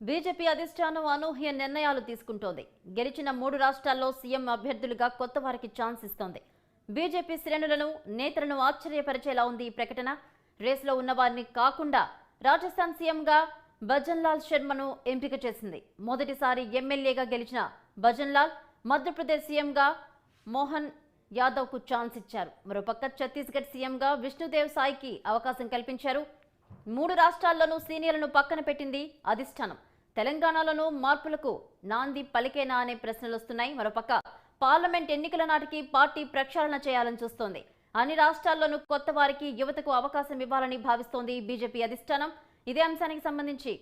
BJP అధిష్టానం అనూహ్య నిర్ణయాలు తీసుకుంటోంది. గెలిచిన మూడు రాష్ట్రాల్లో సీఎం అభ్యర్థులుగా కొత్త వారికి ఛాన్స్ ఇస్తోంది. బీజేపీ శ్రేణులను నేతలను ఆశ్చర్యపరిచేలా ఉంది ఈ ప్రకటన. రేసులో ఉన్న వారిని కాకుండా రాజస్థాన్ సీఎంగా భజన్లాల్ శర్మను ఎంపిక చేసింది. మొదటిసారి ఎమ్మెల్యేగా గెలిచిన భజన్లాల్ మధ్యప్రదేశ్ సీఎంగా మోహన్ యాదవ్కు ఛాన్స్ ఇచ్చారు. మరోపక్క ఛత్తీస్గఢ్ సీఎంగా విష్ణుదేవ్ సాయికి అవకాశం కల్పించారు. మూడు రాష్ట్రాల్లోనూ సీనియర్లను పక్కన పెట్టింది అధిష్టానం తెలంగాణలోనూ మార్పులకు నాంది పలికేనా అనే ప్రశ్నలు వస్తున్నాయి మరోపక్క పార్లమెంట్ ఎన్నికల నాటికి పార్టీ ప్రక్షాళన చేయాలని చూస్తోంది అన్ని రాష్ట్రాల్లోనూ కొత్త వారికి యువతకు అవకాశం ఇవ్వాలని భావిస్తోంది బీజేపీ అధిష్టానం ఇదే అంశానికి సంబంధించి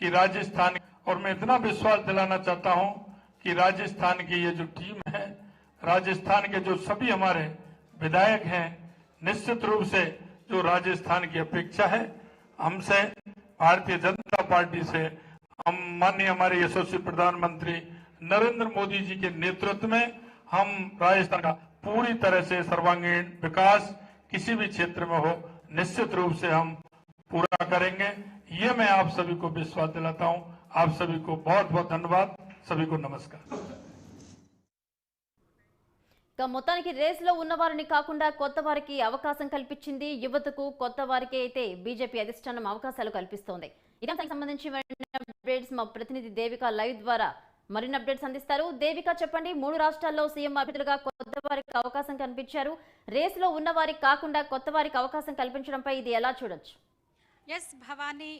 कि राजस्थान और मैं इतना विश्वास दिलाना चाहता हूं कि राजस्थान की ये जो टीम है राजस्थान के जो सभी हमारे विधायक हैं, निश्चित रूप से जो राजस्थान की अपेक्षा है, हमसे भारतीय जनता पार्टी से हम माननीय हमारे यशस्वी प्रधानमंत्री नरेंद्र मोदी जी के नेतृत्व में हम राजस्थान का पूरी तरह से सर्वांगीण विकास किसी भी क्षेत्र में हो, निश्चित रूप से हम पूरा करेंगे। ये मैं आप सभी को विश्वास दिलाता हूँ। आप सभी को बहुत बहुत धन्यवाद। सभी को नमस्कार। ఇక మొత్తానికి రేస్లో ఉన్నవారిని కాకుండా కొత్త వారికి అవకాశం కల్పించింది యువతకు కొత్త వారికి అయితే బీజేపీ అధిష్టానం అవకాశాలు కల్పిస్తోంది. ఇదంతా సంబంధించి అప్డేట్స్ మా ప్రతినిధి దేవిక లైవ్ ద్వారా మరిన్ని అప్డేట్స్ అందిస్తారు. దేవిక చెప్పండి మూడు రాష్ట్రాల్లో సీఎం అభ్యర్థులుగా కొత్త వారికి అవకాశం కనిపించారు రేస్లో ఉన్న వారికి కాకుండా కొత్త వారికి అవకాశం కల్పించడంపై ఇది ఎలా చూడొచ్చు? ఎస్ భవానీ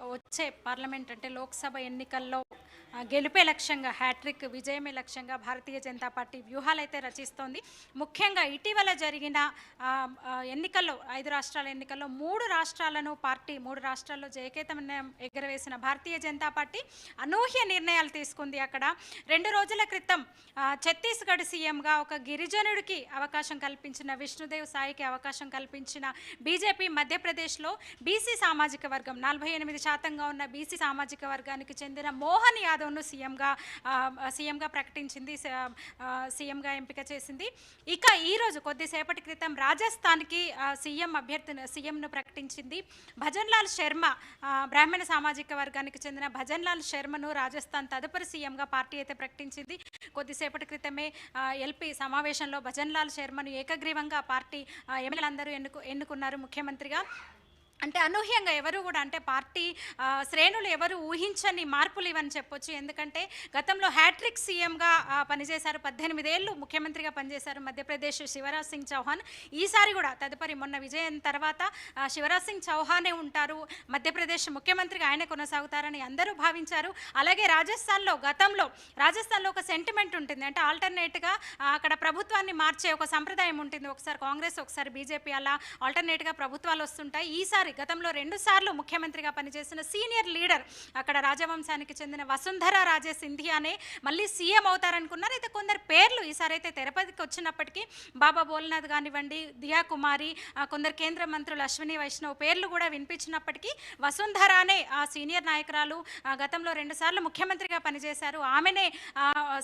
వచ్చే పార్లమెంట్ అంటే లోక్సభ ఎన్నికల్లో గెలుపే లక్ష్యంగా హ్యాట్రిక్ విజయమే లక్ష్యంగా భారతీయ జనతా పార్టీ వ్యూహాలైతే రచిస్తోంది. ముఖ్యంగా ఇటీవల జరిగిన ఎన్నికల్లో ఐదు రాష్ట్రాల ఎన్నికల్లో మూడు రాష్ట్రాలను పార్టీ మూడు రాష్ట్రాల్లో జయకేతం ఎగరవేసిన భారతీయ జనతా పార్టీ అనూహ్య నిర్ణయాలు తీసుకుంది అక్కడ. రెండు రోజుల క్రితం ఛత్తీస్గఢ్ సీఎంగా ఒక గిరిజనుడికి అవకాశం కల్పించిన విష్ణుదేవ్ సాయికి అవకాశం కల్పించిన బీజేపీ మధ్యప్రదేశ్లో బీసీ సామాజిక వర్గం నలభై ఎనిమిది శాతంగా ఉన్న బీసీ సామాజిక వర్గానికి చెందిన మోహన్ యాదవ్ను సీఎంగా సీఎంగా ప్రకటించింది సీఎంగా ఎంపిక చేసింది. ఇక ఈరోజు కొద్దిసేపటి క్రితం రాజస్థాన్కి సీఎం అభ్యర్థిని సీఎంను ప్రకటించింది భజన్లాల్ శర్మ. బ్రాహ్మణ సామాజిక వర్గానికి చెందిన భజన్లాల్ శర్మను రాజస్థాన్ తదుపరి సీఎంగా పార్టీ అయితే ప్రకటించింది. కొద్దిసేపటి క్రితమే ఎల్పీ సమావేశంలో భజన్లాల్ శర్మను ఏకగ్రీవంగా పార్టీ ఎమ్మెల్యేలందరూ ఎన్నుకు ఎన్నుకున్నారు ముఖ్యమంత్రిగా. అంటే అనూహ్యంగా ఎవరు కూడా అంటే పార్టీ శ్రేణులు ఎవరు ఊహించని మార్పులు ఇవని చెప్పొచ్చు. ఎందుకంటే గతంలో హ్యాట్రిక్ సీఎంగా పనిచేశారు. పద్దెనిమిదేళ్ళు ముఖ్యమంత్రిగా పనిచేశారు మధ్యప్రదేశ్ శివరాజ్ సింగ్ చౌహాన్. ఈసారి కూడా తదుపరి మొన్న విజయం తర్వాత శివరాజ్ సింగ్ చౌహానే ఉంటారు. మధ్యప్రదేశ్ ముఖ్యమంత్రిగా ఆయన కొనసాగుతారని అందరూ భావించారు. అలాగే రాజస్థాన్లో గతంలో రాజస్థాన్లో ఒక సెంటిమెంట్ ఉంటుంది. అంటే ఆల్టర్నేట్గా అక్కడ ప్రభుత్వాన్ని మార్చే ఒక సంప్రదాయం ఉంటుంది. ఒకసారి కాంగ్రెస్ ఒకసారి బీజేపీ అలా ఆల్టర్నేట్గా ప్రభుత్వాలు వస్తుంటాయి. ఈసారి గతంలో రెండుసార్లు ముఖ్యమంత్రిగా పనిచేసిన సీనియర్ లీడర్ అక్కడ రాజవంశానికి చెందిన వసుంధర రాజే సింధియానే మళ్ళీ సీఎం అవుతారనుకున్నారు. అయితే కొందరు పేర్లు ఈసారి అయితే తిరుపతికి వచ్చినప్పటికీ బాబా బోల్నాథ్ కానివ్వండి దియా కుమారి కొందరు కేంద్ర మంత్రులు అశ్విని వైష్ణవ్ పేర్లు కూడా వినిపించినప్పటికీ వసుంధరానే ఆ సీనియర్ నాయకురాలు గతంలో రెండుసార్లు ముఖ్యమంత్రిగా పనిచేశారు. ఆమెనే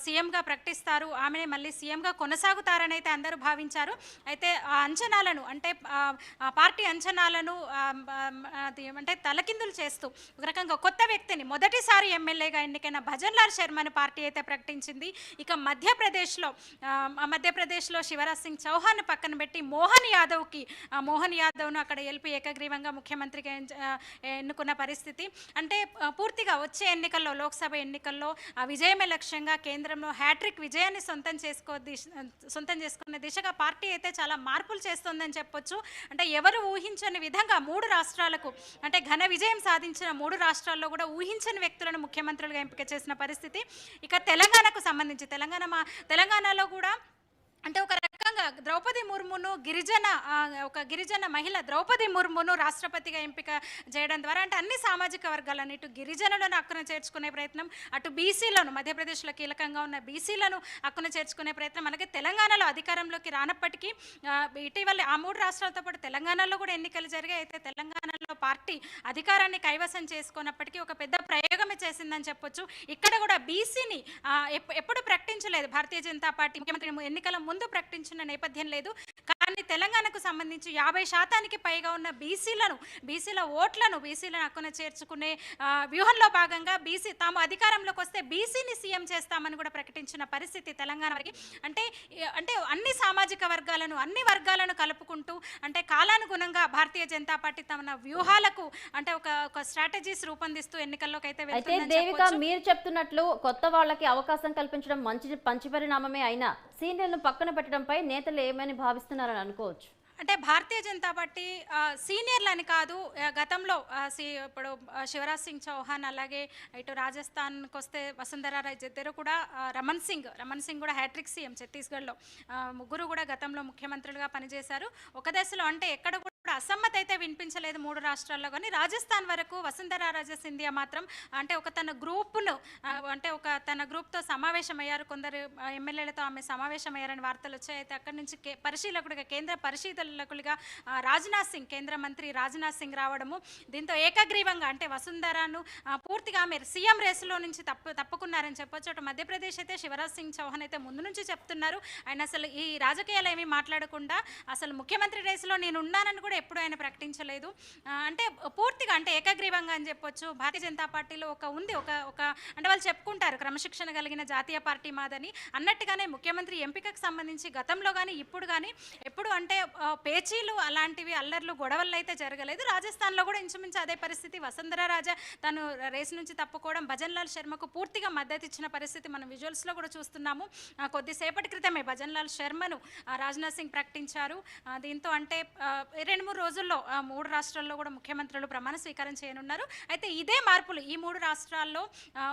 సీఎంగా ప్రకటిస్తారు. ఆమెనే మళ్ళీ సీఎంగా కొనసాగుతారని అయితే అందరూ భావించారు. అయితే ఆ అంచనాలను అంటే పార్టీ అంచనాలను అది ఏమంటే తలకిందులు చేస్తూ ఒక రకంగా కొత్త వ్యక్తిని. మొదటిసారి ఎమ్మెల్యేగా ఎన్నికైన భజన్లాల్ శర్మను పార్టీ అయితే ప్రకటించింది. ఇక మధ్యప్రదేశ్లో మధ్యప్రదేశ్లో శివరాజ్ సింగ్ చౌహాన్ పక్కన పెట్టి మోహన్ యాదవ్కి మోహన్ యాదవ్ను అక్కడ ఎల్పి ఏకగ్రీవంగా ముఖ్యమంత్రిగా ఎన్నుకున్న పరిస్థితి. అంటే పూర్తిగా వచ్చే ఎన్నికల్లో లోక్సభ ఎన్నికల్లో విజయమే లక్ష్యంగా కేంద్రంలో హ్యాట్రిక్ విజయాన్ని సొంతం చేసుకో దిశ సొంతం చేసుకునే దిశగా పార్టీ అయితే చాలా మార్పులు చేస్తుందని చెప్పొచ్చు. అంటే ఎవరు ఊహించని విధంగా మూడు మూడు రాష్ట్రాలకు అంటే ఘన విజయం సాధించిన మూడు రాష్ట్రాల్లో కూడా ఊహించని వ్యక్తులను ముఖ్యమంత్రులుగా ఎంపిక చేసిన పరిస్థితి ఇక తెలంగాణకు సంబంధించి. తెలంగాణ మా తెలంగాణలో కూడా అంటే ఒక రకంగా ద్రౌపది ముర్మును గిరిజన ఒక గిరిజన మహిళ ద్రౌపది ముర్మును రాష్ట్రపతిగా ఎంపిక చేయడం ద్వారా అంటే అన్ని సామాజిక వర్గాలను ఇటు గిరిజనులను అక్కున చేర్చుకునే ప్రయత్నం అటు బీసీలను మధ్యప్రదేశ్లో కీలకంగా ఉన్న బీసీలను అక్కున చేర్చుకునే ప్రయత్నం అలాగే తెలంగాణలో అధికారంలోకి రానప్పటికీ ఇటీవల ఆ మూడు రాష్ట్రాలతో పాటు తెలంగాణలో కూడా ఎన్నికలు జరిగాయి. అయితే తెలంగాణలో పార్టీ అధికారాన్ని కైవసం చేసుకున్నప్పటికీ ఒక పెద్ద ప్రయోగమే చేసిందని చెప్పొచ్చు. ఇక్కడ కూడా బీసీని ఎప్పుడు ప్రకటించలేదు. భారతీయ జనతా పార్టీ ముఖ్యమంత్రి ఎన్నికల ముందు ప్రకటించిన నేపథ్యం లేదు కానీ తెలంగాణకు సంబంధించి యాభై శాతానికి పైగా ఉన్న బీసీలను బీసీల ఓట్లను బీసీలను హక్కున చేర్చుకునే వ్యూహంలో భాగంగా బీసీ తాము అధికారంలోకి వస్తే బీసీని సీఎం చేస్తామని కూడా ప్రకటించిన పరిస్థితి తెలంగాణ వారికి అంటే అంటే అన్ని సామాజిక వర్గాలను అన్ని వర్గాలను కలుపుకుంటూ అంటే కాలానుగుణంగా భారతీయ జనతా పార్టీ తమ వ్యూహాలకు అంటే ఒక ఒక స్ట్రాటజీస్ రూపొందిస్తూ ఎన్నికల్లోకి అయితే అయితే దేవిక. మీరు చెప్తున్నట్లు కొత్త వాళ్ళకి అవకాశం కల్పించడం మంచి మంచి పరిణామమే అయినా సీనియర్లను పక్కన పెట్టడంపై నేతలు ఏమని భావిస్తున్నారని అనుకోవచ్చు. అంటే భారతీయ జనతా పార్టీ సీనియర్లని కాదు గతంలో ఇప్పుడు శివరాజ్ సింగ్ చౌహాన్ అలాగే ఇటు రాజస్థాన్కి వస్తే వసుంధరా రాజ్ ఇద్దరు కూడా రమణ్ సింగ్ రమణ్ సింగ్ కూడా హ్యాట్రిక్ సీఎం ఛత్తీస్గఢ్లో. ముగ్గురు కూడా గతంలో ముఖ్యమంత్రులుగా పనిచేశారు. ఒక దశలో అంటే ఎక్కడ ఇప్పుడు అసమ్మతి అయితే వినిపించలేదు మూడు రాష్ట్రాల్లో కానీ. రాజస్థాన్ వరకు వసుంధరా రాజే సింధియా మాత్రం అంటే ఒక తన గ్రూప్ను అంటే ఒక తన గ్రూప్తో సమావేశమయ్యారు. కొందరు ఎమ్మెల్యేలతో ఆమె సమావేశమయ్యారని వార్తలు వచ్చాయి. అయితే అక్కడి నుంచి పరిశీలకుడిగా కేంద్ర పరిశీలకులుగా రాజ్నాథ్ సింగ్ కేంద్ర మంత్రి రాజ్నాథ్ సింగ్ రావడము దీంతో ఏకగ్రీవంగా అంటే వసుంధరాను పూర్తిగా ఆమె సీఎం రేసులో నుంచి తప్పు తప్పుకున్నారని చెప్పొచ్చు. అటు మధ్యప్రదేశ్ అయితే శివరాజ్ సింగ్ చౌహాన్ అయితే ముందు నుంచి చెప్తున్నారు. ఆయన అసలు ఈ రాజకీయాలు ఏమీ మాట్లాడకుండా అసలు ముఖ్యమంత్రి రేసులో నేను ఉన్నానని కూడా ఎప్పుడూ ఆయన ప్రకటించలేదు. అంటే పూర్తిగా అంటే ఏకగ్రీవంగా అని చెప్పొచ్చు. భారతీయ జనతా పార్టీలో ఒక ఉంది ఒక ఒక అంటే వాళ్ళు చెప్పుకుంటారు క్రమశిక్షణ కలిగిన జాతీయ పార్టీ మాదని. అన్నట్టుగానే ముఖ్యమంత్రి ఎంపికకు సంబంధించి గతంలో కానీ ఇప్పుడు కానీ ఎప్పుడు అంటే పేచీలు అలాంటివి అల్లర్లు గొడవలు అయితే జరగలేదు. రాజస్థాన్లో కూడా ఇంచుమించు అదే పరిస్థితి. వసుంధరా రాజా తను రేసు నుంచి తప్పుకోవడం భజన్ లాల్ శర్మకు పూర్తిగా మద్దతు ఇచ్చిన పరిస్థితి మనం విజువల్స్లో కూడా చూస్తున్నాము. కొద్దిసేపటి క్రితమే భజన్ లాల్ శర్మను రాజ్నాథ్ సింగ్ ప్రకటించారు. దీంతో అంటే రెండు మూడు రోజుల్లో మూడు రాష్ట్రాల్లో కూడా ముఖ్యమంత్రులు ప్రమాణ స్వీకారం చేయనున్నారు. అయితే ఇదే మార్పులు ఈ మూడు రాష్ట్రాల్లో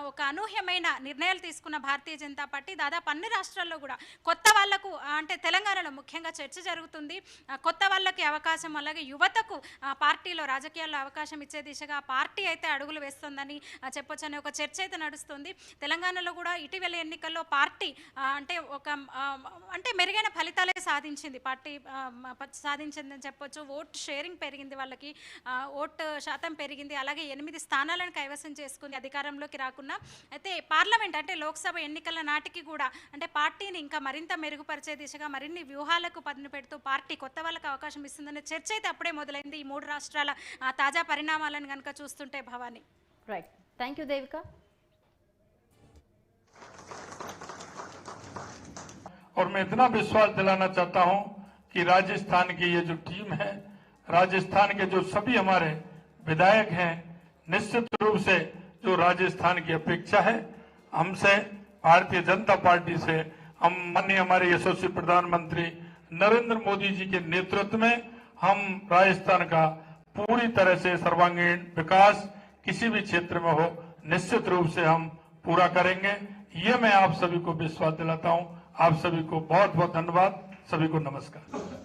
ఒక అనూహ్యమైన నిర్ణయాలు తీసుకున్న భారతీయ జనతా పార్టీ దాదాపు అన్ని రాష్ట్రాల్లో కూడా కొత్త వాళ్ళకు అంటే తెలంగాణలో ముఖ్యంగా చర్చ జరుగుతుంది. కొత్త వాళ్ళకి అవకాశం అలాగే యువతకు పార్టీలో రాజకీయాల్లో అవకాశం ఇచ్చే దిశగా పార్టీ అయితే అడుగులు వేస్తుందని చెప్పొచ్చు అనే ఒక చర్చ అయితే నడుస్తుంది. తెలంగాణలో కూడా ఇటీవల ఎన్నికల్లో పార్టీ అంటే ఒక అంటే మెరుగైన ఫలితాలే సాధించింది. పార్టీ సాధించిందని చెప్పొచ్చు. ఓట్ షేరింగ్ పెరిగింది వాళ్ళకి ఆ, ఓటు శాతం పెరిగింది అలాగే ఎనిమిది స్థానాలను కైవసం చేసుకుంది అధికారంలోకి రాకున్నా అయితే పార్లమెంట్ అంటే లోక్సభ ఎన్నికల నాటికి కూడా అంటే పార్టీని ఇంకా మరింత మెరుగుపరిచే దిశగా మరిన్ని వ్యూహాలకు పదును పెడుతూ పార్టీ కొత్త వాళ్ళకి అవకాశం ఇస్తుందనే చర్చ అయితే అప్పుడే మొదలైంది ఈ మూడు రాష్ట్రాల ఆ, తాజా పరిణామాలను కనుక చూస్తుంటే Bhavani right thank you Devika और मैं इतना विश्वास दिलाना चाहता हूं कि राजस्थान की ये जो टीम है राजस्थान के जो सभी हमारे विधायक हैं, निश्चित रूप से जो राजस्थान की अपेक्षा है, हमसे भारतीय जनता पार्टी से हम माननीय हमारे यशस्वी प्रधानमंत्री नरेंद्र मोदी जी के नेतृत्व में हम राजस्थान का पूरी तरह से सर्वांगीण विकास किसी भी क्षेत्र में हो, निश्चित रूप से हम पूरा करेंगे। ये मैं आप सभी को विश्वास दिलाता हूँ। आप सभी को बहुत बहुत धन्यवाद। सभी को नमस्कार।